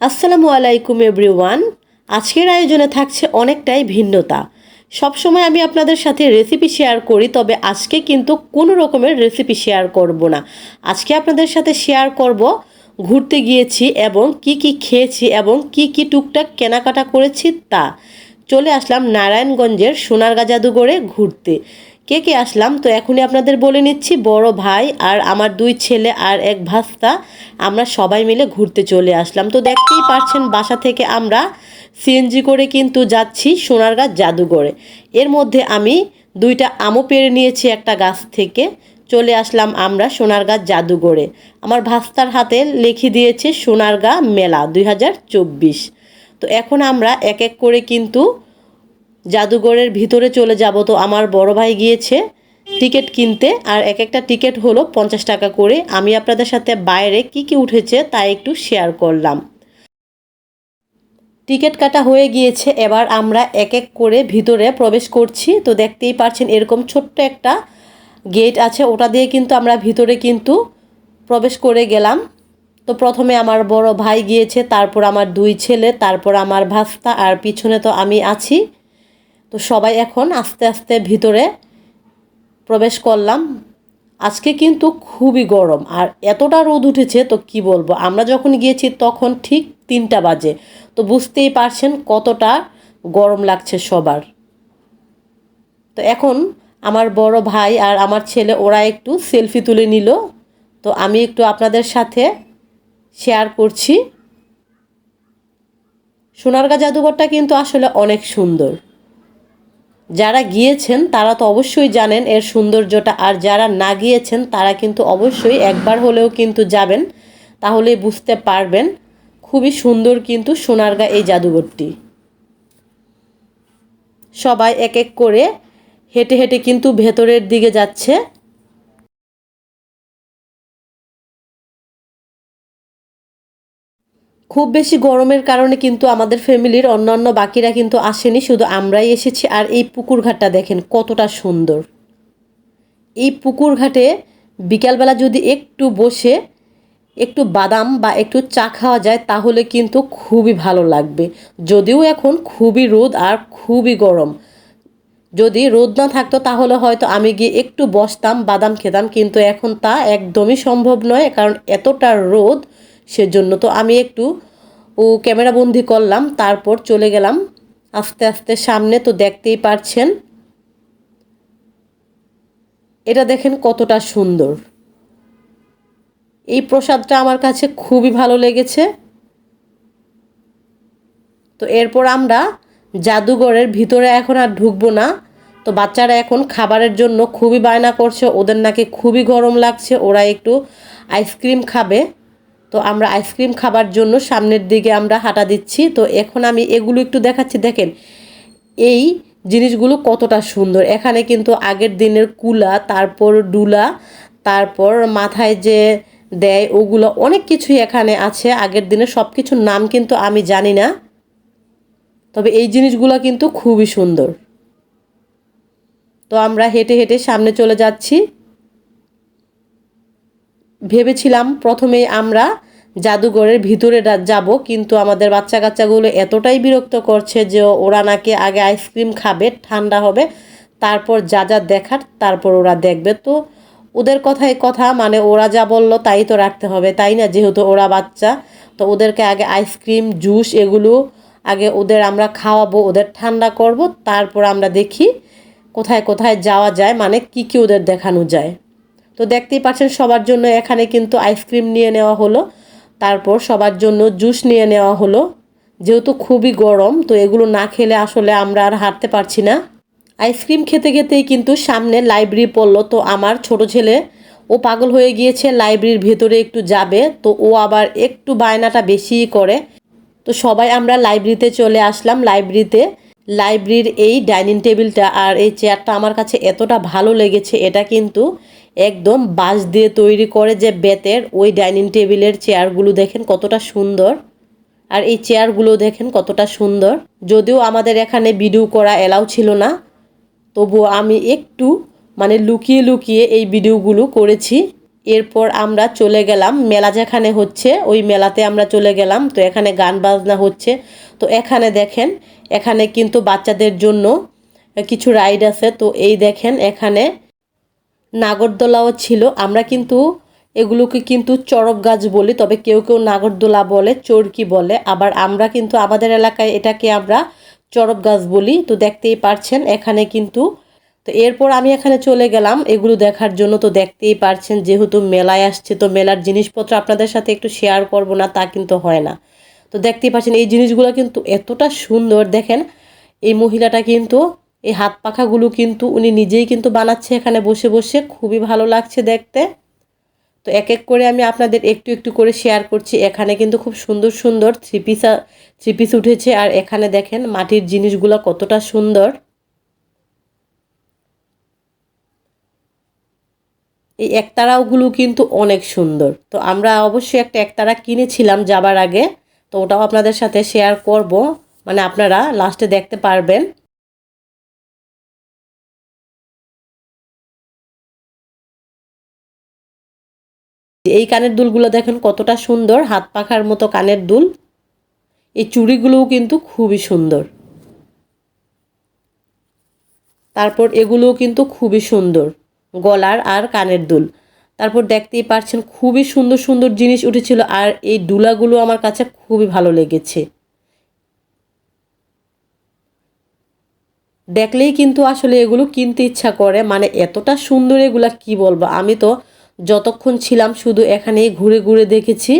আসসালামু আলাইকুম এভরিওয়ান আজকের আয়োজনে থাকছে অনেকটাই ভিন্নতা। সবসময় আমি আপনাদের সাথে রেসিপি শেয়ার করি, তবে আজকে কিন্তু কোনো রকমের রেসিপি শেয়ার করব না। আজকে আপনাদের সাথে শেয়ার করব, ঘুরতে গিয়েছি এবং কি কি খেয়েছি এবং কি কি টুকটাক কেনাকাটা করেছি তা। চলে আসলাম নারায়ণগঞ্জের সোনারগা জাদুঘরে ঘুরতে। কে কে আসলাম? তো এখনই আপনাদের বলে নিচ্ছি, বড় ভাই আর আমার দুই ছেলে আর এক ভাস্তা, আমরা সবাই মিলে ঘুরতে চলে আসলাম। তো দেখতেই পারছেন, বাসা থেকে আমরা সিএনজি করে কিন্তু যাচ্ছি সোনারগাঁ জাদুঘরে। এর মধ্যে আমি দুইটা আমও পেরে নিয়েছি একটা গাছ থেকে। চলে আসলাম আমরা সোনারগাঁ জাদুঘরে। আমার ভাস্তার হাতে লিখে দিয়েছে সোনারগাঁ মেলা দুই হাজার চব্বিশ। তো এখন আমরা এক এক করে কিন্তু জাদুঘরের ভিতরে চলে যাব। তো আমার বড় ভাই গিয়েছে টিকিট কিনতে, আর এক একটা টিকিট হলো পঞ্চাশ টাকা করে। আমি আপনাদের সাথে বাইরে কি কি উঠেছে তা একটু শেয়ার করলাম। টিকিট কাটা হয়ে গিয়েছে, এবার আমরা এক এক করে ভিতরে প্রবেশ করছি। তো দেখতেই পারছেন এরকম ছোট্ট একটা গেট আছে, ওটা দিয়ে কিন্তু আমরা ভিতরে কিন্তু প্রবেশ করে গেলাম। তো প্রথমে আমার বড় ভাই গিয়েছে, তারপর আমার দুই ছেলে, তারপর আমার ভাস্তা, আর পিছনে তো আমি আছি। তো সবাই এখন আস্তে আস্তে ভিতরে প্রবেশ করলাম। আজকে কিন্তু খুবই গরম, আর এতটা রোদ উঠেছে তো কি বলব? আমরা যখন গিয়েছি তখন ঠিক তিনটা বাজে। তো বুঝতেই পারছেন কতটা গরম লাগছে সবার। তো এখন আমার বড় ভাই আর আমার ছেলে, ওরা একটু সেলফি তুলে নিল। তো আমি একটু আপনাদের সাথে শেয়ার করছি। সোনারগাঁ জাদুঘরটা কিন্তু আসলে অনেক সুন্দর। যারা গিয়েছেন, তারা তো অবশ্যই জানেন এর সৌন্দর্যটা, আর যারা না গিয়েছেন, তারা কিন্তু অবশ্যই একবার হলেও কিন্তু যাবেন, তাহলে বুঝতে পারবেন খুবই সুন্দর কিন্তু সোনারগা এই জাদুঘরটি। সবাই এক এক করে হেঁটে হেঁটে কিন্তু ভেতরের দিকে যাচ্ছে। খুব বেশি গরমের কারণে কিন্তু আমাদের ফ্যামিলির অন্যান্য বাকিরা কিন্তু আসেনি, শুধু আমরাই এসেছি। আর এই পুকুর ঘাটটা দেখেন কতটা সুন্দর। এই পুকুর ঘাটে বিকালবেলা যদি একটু বসে একটু বাদাম বা একটু চা খাওয়া যায়, তাহলে কিন্তু খুবই ভালো লাগবে। যদিও এখন খুবই রোদ আর খুবই গরম। যদি রোদ না থাকতো, তাহলে হয়তো আমি গিয়ে একটু বসতাম, বাদাম খেতাম, কিন্তু এখন তা একদমই সম্ভব নয়, কারণ এতটা রোদ সেজন্য তো আমি একটু, ও ক্যামেরা বন্দি করলাম, তারপর চলে গেলাম। আস্তে আস্তে সামনে তো দেখতেই পারছেন। এটা দেখেন কতটা সুন্দর। এই প্রসাদটা আমার কাছে খুবই ভালো লেগেছে। তো এরপর আমরা জাদুঘরের ভিতরে এখন আর ঢুকবো না। তো বাচ্চারা এখন খাবারের জন্য খুবই বায়না করছে, ওদের নাকি খুবই গরম লাগছে, ওরা একটু আইসক্রিম খাবে। তো আমরা আইসক্রিম খাবার জন্য সামনের দিকে আমরা হাঁটা দিচ্ছি। তো এখন আমি এগুলো একটু দেখাচ্ছি। দেখেন, এই জিনিসগুলো কতটা সুন্দর। এখানে কিন্তু আগের দিনের কুলা, তারপর ডুলা, তারপর মাথায় যে দেয়, ওগুলো অনেক কিছুই এখানে আছে। আগের দিনের সব কিছুর নাম কিন্তু আমি জানি না। তবে এই জিনিসগুলো কিন্তু খুবই সুন্দর। তো আমরা হেঁটে হেঁটে সামনে চলে যাচ্ছি। ভেবেছিলাম প্রথমেই আমরা জাদুঘরের ভিতরে যাব, কিন্তু আমাদের বাচ্চা কাচ্চাগুলো এতটাই বিরক্ত করছে যে ওরা নাকি আগে আইসক্রিম খাবে, ঠান্ডা হবে, তারপর যা যা দেখার তারপর ওরা দেখবে। তো ওদের কথায় কথা মানে ওরা যা বলল তাই তো রাখতে হবে, তাই না? যেহেতু ওরা বাচ্চা, তো ওদেরকে আগে আইসক্রিম, জুস এগুলো আগে ওদের আমরা খাওয়াবো, ওদের ঠান্ডা করব, তারপর আমরা দেখি কোথায় কোথায় যাওয়া যায় মানে কি কি ওদের দেখানো যায়। তো দেখতেই পাচ্ছেন সবার জন্য এখানে কিন্তু আইসক্রিম নিয়ে নেওয়া হলো। তারপর সবার জন্য জুস নিয়ে নেওয়া হলো। যেহেতু খুবই গরম, তো এগুলো না খেলে আসলে আমরা আর হাঁটতে পারছি না। আইসক্রিম খেতে খেতেই কিন্তু সামনে লাইব্রেরি পড়ল। তো আমার ছোট ছেলে, ও পাগল হয়ে গিয়েছে লাইব্রেরির ভেতরে একটু যাবে। তো ও আবার একটু বায়নাটা বেশিই করে। তো সবাই আমরা লাইব্রেরিতে চলে আসলাম। লাইব্রেরিতে লাইব্রেরির এই ডাইনিং টেবিলটা আর এই চেয়ারটা আমার কাছে এতটা ভালো লেগেছে, এটা কিন্তু একদম বাঁশ দিয়ে তৈরি করে যে বেতের, ওই ডাইনিং টেবিলের চেয়ারগুলো দেখেন কতটা সুন্দর। আর এই চেয়ারগুলো দেখেন কতটা সুন্দর। যদিও আমাদের এখানে ভিডিও করা এলাও ছিল না তবু আমি একটু মানে লুকিয়ে লুকিয়ে এই ভিডিওগুলো করেছি। এরপর আমরা চলে গেলাম, মেলা যেখানে হচ্ছে, ওই মেলাতে আমরা চলে গেলাম। তো এখানে গান বাজনা হচ্ছে। তো এখানে দেখেন, এখানে কিন্তু বাচ্চাদের জন্য কিছু রাইড আছে। তো এই দেখেন এখানে নাগরদোলাও ছিল। আমরা কিন্তু এগুলোকে কিন্তু চড়ক গাছ বলি, তবে কেউ কেউ নাগরদোলা বলে, চরকি বলে। আবার আমরা কিন্তু আমাদের এলাকায় এটাকে আমরা চড়ক গাছ বলি। তো দেখতেই পারছেন, এখানে কিন্তু তো এরপর আমি এখানে চলে গেলাম এগুলো দেখার জন্য। তো দেখতেই পারছেন, যেহেতু মেলায় আসছে, তো মেলার জিনিসপত্র আপনাদের সাথে একটু শেয়ার করব না, তা কিন্তু হয় না। তো দেখতেই পাচ্ছেন এই জিনিসগুলো কিন্তু এতটা সুন্দর। দেখেন, এই মহিলাটা কিন্তু এই হাত পাখাগুলো কিন্তু উনি নিজেই কিন্তু বানাচ্ছে এখানে বসে বসে। খুবই ভালো লাগছে দেখতে। তো এক এক করে আমি আপনাদের একটু একটু করে শেয়ার করছি। এখানে কিন্তু খুব সুন্দর সুন্দর থ্রি পিস থ্রি পিস উঠেছে। আর এখানে দেখেন মাটির জিনিসগুলো কতটা সুন্দর। এই একতারাগুলো কিন্তু অনেক সুন্দর। তো আমরা অবশ্যই একটা একতারা কিনেছিলাম যাবার আগে। তো ওটাও আপনাদের সাথে শেয়ার করব। মানে আপনারা লাস্টে দেখতে পারবেন। এই কানের দুলগুলো দেখেন কতটা সুন্দর, হাত পাখার মতো কানের দুল। এই চুড়িগুলোও কিন্তু খুবই সুন্দর। তারপর এগুলোও কিন্তু খুবই সুন্দর, গলার আর কানের দুল। তারপর দেখতেই পারছেন খুবই সুন্দর সুন্দর জিনিস উঠেছিল আর এই ডুলাগুলো আমার কাছে খুবই ভালো লেগেছে। দেখলেই কিন্তু আসলে এগুলো কিনতে ইচ্ছা করে মানে এতটা সুন্দর এগুলা কি বলব? আমি তো যতক্ষণ ছিলাম শুধু এখানেই ঘুরে ঘুরে দেখেছি,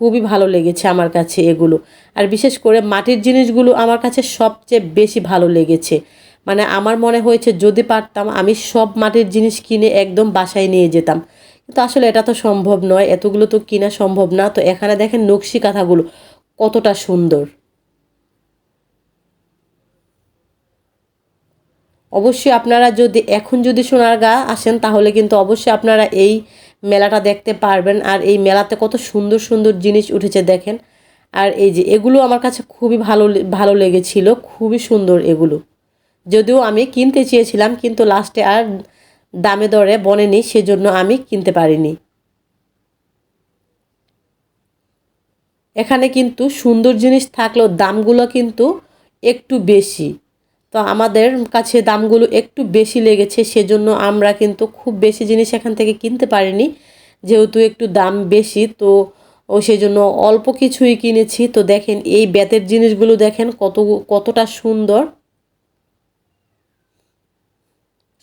খুবই ভালো লেগেছে আমার কাছে এগুলো। আর বিশেষ করে মাটির জিনিসগুলো আমার কাছে সবচেয়ে বেশি ভালো লেগেছে। মানে আমার মনে হয়েছে যদি পারতাম আমি সব মাটির জিনিস কিনে একদম বাসায় নিয়ে যেতাম। কিন্তু আসলে এটা তো সম্ভব নয়, এতগুলো তো কিনা সম্ভব না। তো এখানে দেখেন নকশি কাঁথাগুলো, কতটা সুন্দর। অবশ্যই আপনারা যদি এখন যদি সোনারগা আসেন, তাহলে কিন্তু অবশ্যই আপনারা এই মেলাটা দেখতে পারবেন। আর এই মেলাতে কত সুন্দর সুন্দর জিনিস উঠেছে দেখেন। আর এই যে এগুলো আমার কাছে খুবই ভালো ভালো লেগেছিল, খুবই সুন্দর এগুলো। যদিও আমি কিনতে চেয়েছিলাম, কিন্তু লাস্টে আর দামে দরে বনেনি সেজন্য আমি কিনতে পারিনি। এখানে কিন্তু সুন্দর জিনিস থাকলেও দামগুলো কিন্তু একটু বেশি। তো আমাদের কাছে দামগুলো একটু বেশি লেগেছে, সেজন্য আমরা কিন্তু খুব বেশি জিনিস এখান থেকে কিনতে পারিনি। যেহেতু একটু দাম বেশি, তো ও সেই জন্য অল্প কিছুই কিনেছি। তো দেখেন, এই বেতের জিনিসগুলো দেখেন কত, কতটা সুন্দর।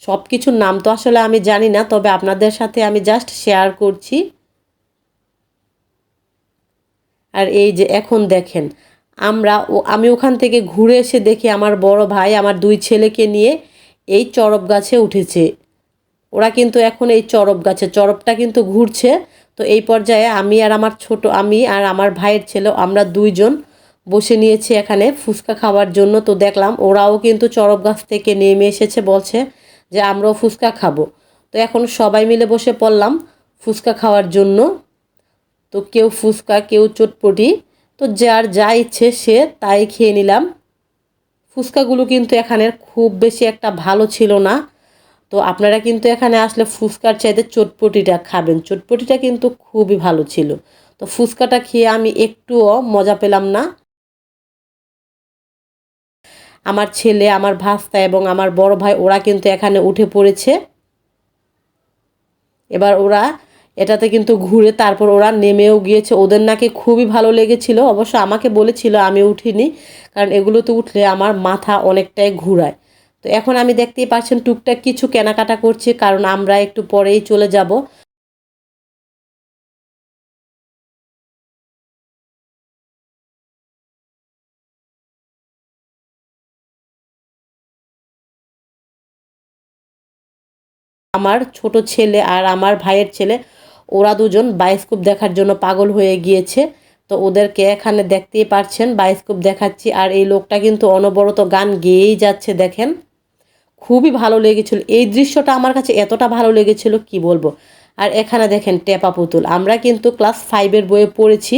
সব কিছুর নাম তো আসলে আমি জানি না, তবে আপনাদের সাথে আমি জাস্ট শেয়ার করছি। আর এই যে এখন দেখেন আমরা ও আমি ওখান থেকে ঘুরে এসে দেখি আমার বড় ভাই আমার দুই ছেলেকে নিয়ে এই চরব গাছে উঠেছে। ওরা কিন্তু এখন এই চরব গাছে, চরবটা কিন্তু ঘুরছে। তো এই পর্যায়ে আমি আর আমার ছোট, আমি আর আমার ভাইয়ের ছেলে আমরা দুইজন বসে নিয়েছি এখানে ফুচকা খাওয়ার জন্য। তো দেখলাম ওরাও কিন্তু চরব গাছ থেকে নেমে এসেছে, বলছে যে আমরাও ফুচকা খাব। তো এখন সবাই মিলে বসে পড়লাম ফুচকা খাওয়ার জন্য। তো কেউ ফুচকা, কেউ চটপটি তো যার যা ইচ্ছে সে তাই খেয়ে নিলাম। ফুচকাগুলো কিন্তু এখানের খুব বেশি একটা ভালো ছিল না। তো আপনারা কিন্তু এখানে আসলে ফুচকার চাইতে চটপটিটা খাবেন। চটপটিটা কিন্তু খুবই ভালো ছিল। তো ফুচকাটা খেয়ে আমি একটুও মজা পেলাম না। আমার ছেলে, আমার ভাস্তা এবং আমার বড় ভাই, ওরা কিন্তু এখানে উঠে পড়েছে। এবার ওরা এটাতে কিন্তু ঘুরে তারপর ওরা নেমেও গিয়েছে। ওদের নাকি খুবই ভালো লেগেছিল। অবশ্য আমাকে বলেছিল, আমি উঠিনি, কারণ এগুলোতে উঠলে আমার মাথা অনেকটাই ঘুরায়। তো এখন আমি দেখতেই পাচ্ছেন টুকটাক কিছু কেনাকাটা করছি, কারণ আমরা একটু পরেই চলে যাব। আমার ছোট ছেলে আর আমার ভাইয়ের ছেলে ওরা দুজন বায়োস্কোপ দেখার জন্য পাগল হয়ে গিয়েছে। তো ওদেরকে এখানে দেখতেই পারছেন বায়োস্কোপ দেখাচ্ছি। আর এই লোকটা কিন্তু অনবরত গান গেয়েই যাচ্ছে, দেখেন। খুবই ভালো লেগেছিল। এই দৃশ্যটা আমার কাছে এতটা ভালো লেগেছিল, কি বলব? আর এখানে দেখেন টেপা পুতুল। আমরা কিন্তু ক্লাস ফাইভের বইয়ে পড়েছি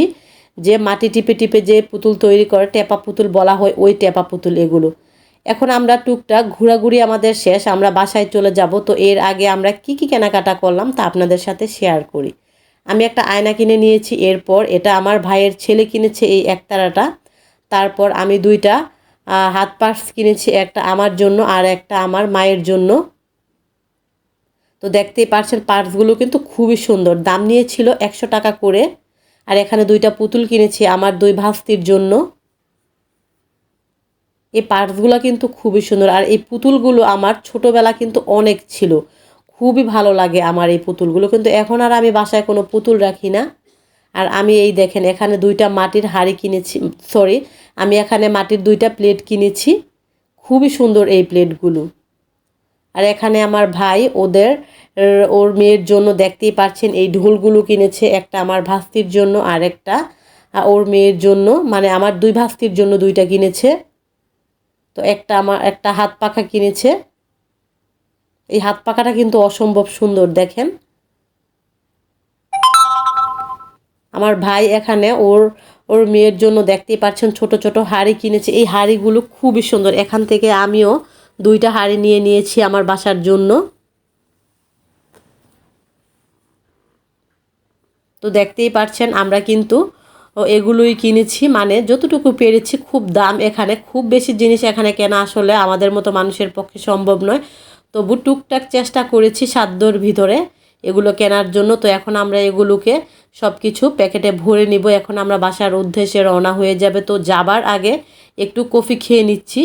যে মাটি টিপে টিপে যে পুতুল তৈরি করে, টেপা পুতুল বলা হয় ওই টেপা পুতুল এগুলো। এখন আমরা টুকটাক ঘোরাঘুরি আমাদের শেষ, আমরা বাসায় চলে যাব। তো এর আগে আমরা কি কি কেনাকাটা করলাম তা আপনাদের সাথে শেয়ার করি। আমি একটা আয়না কিনে নিয়েছি, এরপর এটা আমার ভাইয়ের ছেলে কিনেছে এই একতারাটা। তারপর আমি দুইটা হাত পার্স কিনেছি, একটা আমার জন্য আর একটা আমার মায়ের জন্য। তো দেখতেই পারছেন পার্সগুলো কিন্তু খুবই সুন্দর। দাম নিয়েছিল একশো টাকা করে, আর এখানে দুইটা পুতুল কিনেছি আমার দুই ভাস্তির জন্য। এই পার্টসগুলো কিন্তু খুবই সুন্দর। আর এই পুতুলগুলো আমার ছোটোবেলা কিন্তু অনেক ছিল। খুবই ভালো লাগে আমার এই পুতুলগুলো। কিন্তু এখন আর আমি বাসায় কোনো পুতুল রাখি না। আর আমি এই দেখেন, এখানে দুইটা মাটির হাঁড়ি কিনেছি সরি আমি এখানে মাটির দুইটা প্লেট কিনেছি। খুবই সুন্দর এই প্লেটগুলো। আর এখানে আমার ভাই, ওদের, ওর মেয়ের জন্য দেখতেই পাচ্ছেন এই ঢোলগুলো কিনেছে একটা আমার ভাস্তির জন্য আর একটা ওর মেয়ের জন্য মানে আমার দুই ভাস্তির জন্য দুইটা কিনেছে। তো একটা আমার, একটা হাত পাখা কিনেছে। এই হাত পাখাটা কিন্তু অসম্ভব সুন্দর, দেখেন। আমার ভাই এখানে ওর ওর মেয়ের জন্য দেখতেই পাচ্ছেন, ছোট ছোট হাঁড়ি কিনেছে। এই হাঁড়িগুলো খুবই সুন্দর। এখান থেকে আমিও দুইটা হাঁড়ি নিয়ে নিয়েছি আমার বাসার জন্য। তো দেখতেই পাচ্ছেন, আমরা কিন্তু এগুলোই কিনেছি। মানে যতটুকু পেরেছি খুব দাম এখানে। খুব বেশি জিনিস এখানে কেনা আসলে আমাদের মতো মানুষের পক্ষে সম্ভব নয়। তবু টুকটাক চেষ্টা করেছি সাদ্যর ভিতরে এগুলো কেনার জন্য। তো এখন আমরা এগুলোকে সব কিছু প্যাকেটে ভরে নিব। এখন আমরা বাসার উদ্দেশ্যে রওনা হয়ে যাবে। তো যাবার আগে একটু কফি খেয়ে নিচ্ছি।